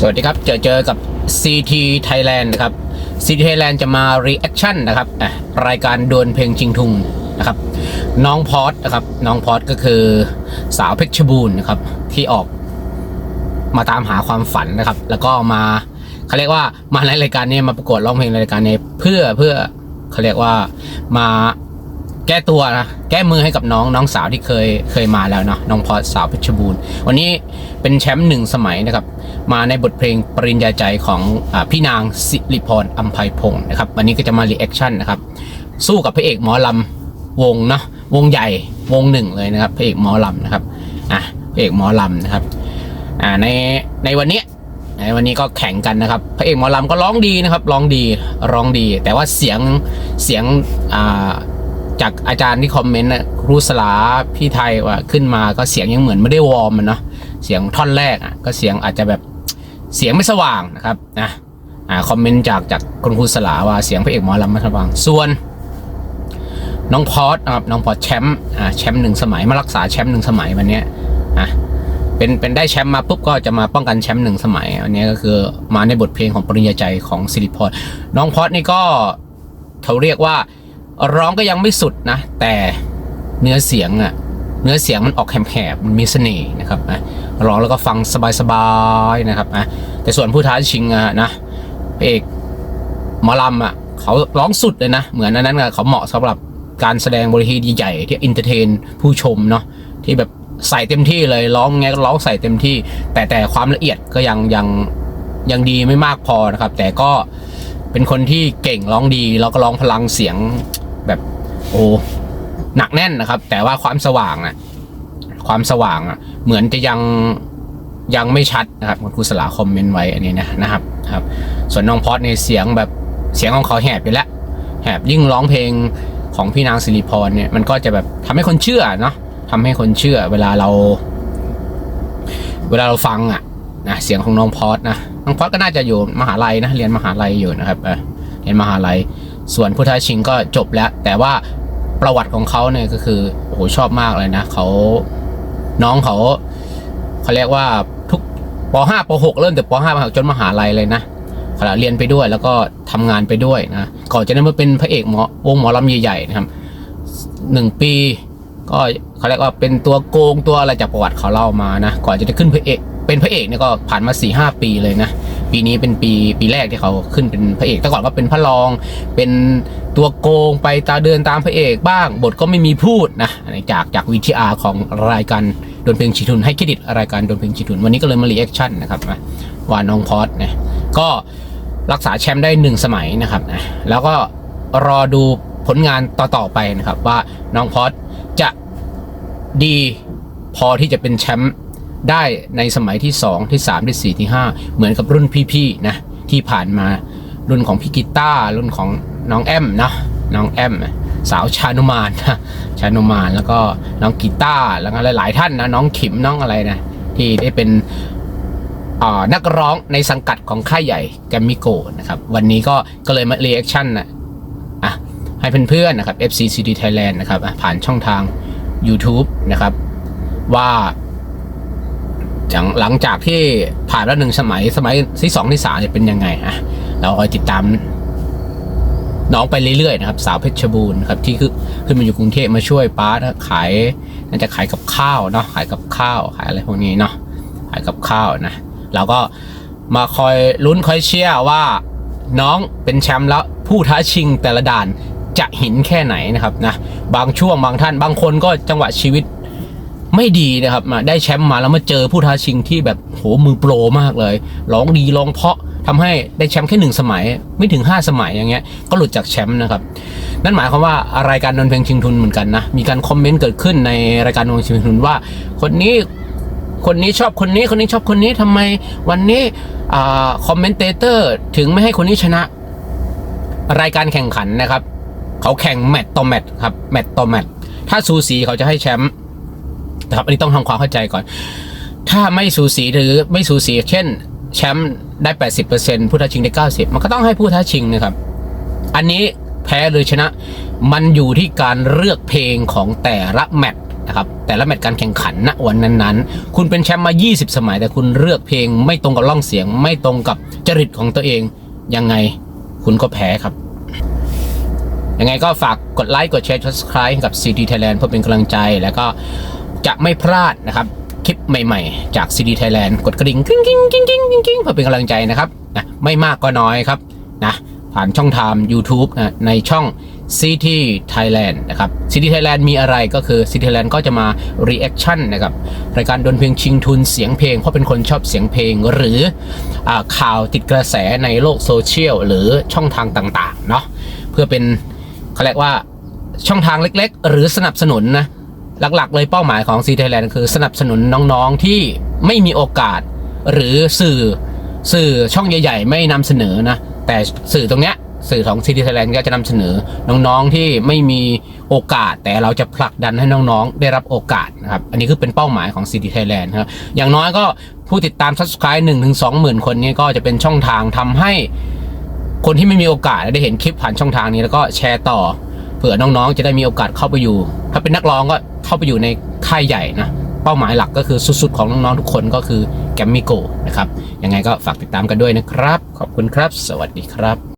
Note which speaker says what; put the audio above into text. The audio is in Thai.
Speaker 1: สวัสดีครับ เจอเจอกับ CT Thailand นะครับ CT Thailand จะมา reaction นะครับรายการดวลเพลงชิงทุงนะครับน้องพอดนะครับน้องพอดก็คือสาวเพชรบูรณ์นะครับที่ออกมาตามหาความฝันนะครับ แล้วก็มาเขาเรียกว่ามาในรายการนี้มาประกวดร้องเพลงในรายการนี้เพื่อเพื่อเขาเรียกว่ามา แก้ตัวนะแก้มือให้กับน้องน้องสาวที่เคยเคยมาแล้วเนาะน้องพอสาวเพชรบูรณ์ วันนี้เป็นแชมป์หนึ่งสมัยนะครับ มาในบทเพลงปริญญาใจของอพี่นางสิริพรอัมภัยพงศ์นะครับวันนี้ก็จะมารีแอคชั่นนะครับสู้กับพระเอกหมอลำวงเนาะวงใหญ่วงหนึ่งเลยนะครับพระเอกหมอลำนะครับอะพระเอกหมอลำนะครับอ่าในในวันนี้ในวันนี้ก็แข่งกันนะครับพระเอกหมอลำก็ร้องดีนะครับร้องดีร้องดี แต่ว่าเสียงเสียงอ่า จากอาจารย์ที่คอมเมนต์นะครูสลาพี่ไทยว่าขึ้นมาก็เสียงยังเหมือนไม่ได้วอร์มมันเนาะเสียงท่อนแรกอะก็เสียงอาจจะแบบเสียงไม่สว่างนะครับนะอ่าคอมเมนต์จากจากคุณครูสลาว่าเสียงพระเอกหมอลำไม่สว่างส่วน น้องพอดนะครับน้องพอดแชมป์อ่าแชมป์หนึ่งสมัยมารักษาแชมป์หนึ่งสมัยวันเนี้ยอะเป็นเป็นได้แชมป์มาปุ๊บก็จะมาป้องกันแชมป์หนึ่งสมัยอันนี้ก็คือมาในบทเพลงของปริญญาใจของสิริพรน้องพอดนี่ก็เขาเรียกว่า ร้องก็ยังไม่สุดนะ แต่เนื้อเสียงอะเนื้อเสียงมันออกแหบๆมันมีเสน่ห์นะครับนะร้องแล้วก็ฟังสบายๆนะครับนะแต่ส่วนผู้ท้าชิงอะนะเอกมอลำอะเขาร้องสุดเลยนะ เหมือนนั้นอะเขาเหมาะสำหรับการแสดงบริทีใหญ่ที่อินเตอร์เทนผู้ชมเนาะที่แบบใส่เต็มที่เลยร้องไงก็ร้องใส่เต็มที่ แต่แต่ความละเอียดก็ยังยังยังดีไม่มากพอนะครับ แต่ก็เป็นคนที่เก่งร้องดีแล้วก็ร้องพลังเสียง โอ้หนักแน่นนะครับ แต่ว่าความสว่างอะความสว่างอะเหมือนจะยังยังไม่ชัดนะครับคุณครูสลาคอมเมนต์ไว้อันนี้นะนะครับครับ ส่วนน้องพอดในเสียงแบบเสียงของเขาแหบไปแล้วแหบยิ่งร้องเพลงของพี่นางสิริพรเนี่ยมันก็จะแบบทำให้คนเชื่อเนาะทำให้คนเชื่อเวลาเรา เวลาเราฟังอะนะเสียงของน้องพอดนะน้องพอดก็น่าจะอยู่มหาลัยนะเรียนมหาลัยอยู่นะครับเออเรียนมหาลัยส่วนพุทธชิงก็จบแล้ว แต่ว่า ประวัติของเขาเนี่ยก็คือโอ้โหชอบมากเลยนะเขาน้องเขาเขาเรียกว่าทุกป .5 ป .6 เริ่มแต่ป .5 มาจนมหาลัยเลยนะขณะเรียนไปด้วยแล้วก็ทำงานไปด้วยนะก่อนจะได้มาเป็นพระเอกหมอวงหมอลำใหญ่ๆนะครับหนึ่งปีก็เขาเรียกว่าเป็นตัวโกงตัวอะไรจากประวัติเขาเล่ามานะก่อนจะได้ขึ้นพระเอกเป็นพระเอกเนี่ยก็ผ่านมา4ี่หปีเลยนะ ปีนี้เป็นปีปีแรกที่เขาขึ้นเป็นพระเอกแต่ก่อนก็เป็นพระรอง เป็นตัวโกงไปตาเดินตามพระเอกบ้าง บทก็ไม่มีพูดนะจากจากวีทีอาร์ของรายการดนเพลงชิทุนให้เครดิตรายการดนเพลงชิทุนวันนี้ก็เลยมารีแอคชั่นนะครับว่าน้องพอดนะก็รักษาแชมป์ได้หนึ่งสมัยนะครับนะแล้วก็รอดูผลงานต่อๆไปนะครับว่าน้องพอดจะดีพอที่จะเป็นแชมป์ ได้ในสมัยที่ 2 ที่ 3 ที่ 4 ที่ 5 เหมือนกับรุ่นพี่ๆนะที่ผ่านมารุ่นของพี่กีตาร์รุ่นของน้องแอมนะน้องแอมสาวชานุมานนะชานุมานแล้วก็น้องกีตาร์แล้วก็หลาย ๆ ท่านนะน้องขิมน้องอะไรนะที่ได้เป็นนักร้องในสังกัดของค่ายใหญ่แกมมิโกนะครับวันนี้ก็ก็เลยมาเรีแอคชั่นนะอะให้เพื่อนๆนะครับ FCCD Thailand นะครับผ่านช่องทาง YouTube นะครับว่า จากหลังจากที่ผ่านแล้วหนึ่งสมัยสมัยที่สองที่สามจะเป็นยังไงอะเราคอยติดตามน้องไปเรื่อยๆนะครับ สาวเพชรบูรณ์ครับที่คือขึ้นมาอยู่กรุงเทพมาช่วยป้านะขายน่าจะขายกับข้าวเนาะขายกับข้าวขายอะไรพวกนี้เนาะขายกับข้าวนะเราก็มาคอยลุ้นคอยเชียร์ว่าน้องเป็นแชมป์แล้วผู้ท้าชิงแต่ละด่านจะหินแค่ไหนนะครับนะบางช่วงบางท่านบางคนก็จังหวะชีวิต ไม่ดีนะครับมาได้แชมป์มาแล้วมาเจอผู้ท้าชิงที่แบบโหมือโปรมากเลยร้องดีร้องเพราะทำให้ได้แชมป์แค่หนึ่งสมัยไม่ถึง 5 สมัยอย่างเงี้ยก็หลุดจากแชมป์นะครับนั่นหมายความว่ารายการดนเพลงชิงทุนเหมือนกันนะมีการคอมเมนต์เกิดขึ้นในรายการดนเพลงชิงทุนว่า คนนี้คนนี้ชอบคนนี้คนนี้ชอบคนนี้ทำไมวันนี้คอมเมนเตเตอร์ถึงไม่ให้คนนี้ชนะ รายการแข่งขันนะครับ เขาแข่งแมตต์ต่อแมตต์ครับแมตต์ต่อแมตต์ถ้าสูสีเขาจะให้แชมป์ นะครับอันนี้ต้องทำความเข้าใจก่อน ถ้าไม่สูสีหรือไม่สูสี เช่น แชมป์ได้ 80%ผู้ท้าชิงได้ 90 มันก็ต้องให้ผู้ท้าชิงนะครับ อันนี้แพ้หรือชนะ มันอยู่ที่การเลือกเพลงของแต่ละแมตช์นะครับแต่ละแมตช์การแข่งขันณวันนั้นๆ คุณเป็นแชมป์มา 20 สมัย แต่คุณเลือกเพลงไม่ตรงกับร่องเสียง ไม่ตรงกับจริตของตัวเองยังไงคุณก็แพ้ครับ ยังไงก็ฝากกดไลค์ กดแชร์ subscribe กับ CD Thailand เพื่อเป็นกำลังใจแล้วก็ จะไม่พลาดนะครับคลิปใหม่ๆ จาก CD Thailand กดกระดิ่งกิ้งกิ้งกิ้งกิ้งกิ้งกิ้งเพื่อเป็นกำลังใจนะครับนะไม่มากก็น้อยครับนะผ่านช่องทาง YouTube นะในช่อง CT Thailand นะครับ CT Thailand มีอะไรก็คือ CT Thailand ก็จะมา reaction นะครับ รายการดนเพลงชิงทุนเสียงเพลง เพราะเป็นคนชอบเสียงเพลง หรืออข่าวติดกระแสในโลกโซเชียล หรือช่องทางต่าง ๆ เนาะเพื่อเป็นเขาเรียกว่าช่องทางเล็ก ๆ หรือสนับสนุนนะ หลักๆ เลยเป้าหมายของซีไทยแลนด์คือสนับสนุนน้องๆที่ไม่มีโอกาส หรือสื่อสื่อช่องใหญ่ ๆ ไม่นำเสนอนะ แต่สื่อตรงเนี้ยสื่อของซีไทยแลนด์ก็จะนำเสนอน้องๆที่ไม่มีโอกาส แต่เราจะผลักดันให้น้องๆ ได้รับโอกาสนะครับ อันนี้คือเป็นเป้าหมายของซีไทยแลนด์ครับอย่างน้อยก็ผู้ติดตาม subscribe 1นถึงสองหมื่นคนนี้ก็จะเป็นช่องทางทำให้ คนที่ไม่มีโอกาสได้เห็นคลิปผ่านช่องทางนี้แล้วก็แชร์ต่อ เผื่อน้องๆ จะได้มีโอกาสเข้าไปอยู่ ถ้าเป็นนักร้องก็ เข้าไปอยู่ในค่ายใหญ่นะเป้าหมายหลักก็คือสุดๆของน้องๆทุกคนก็คือแกมมิโกนะครับยังไงก็ฝากติดตามกันด้วยนะครับ ขอบคุณครับ สวัสดีครับ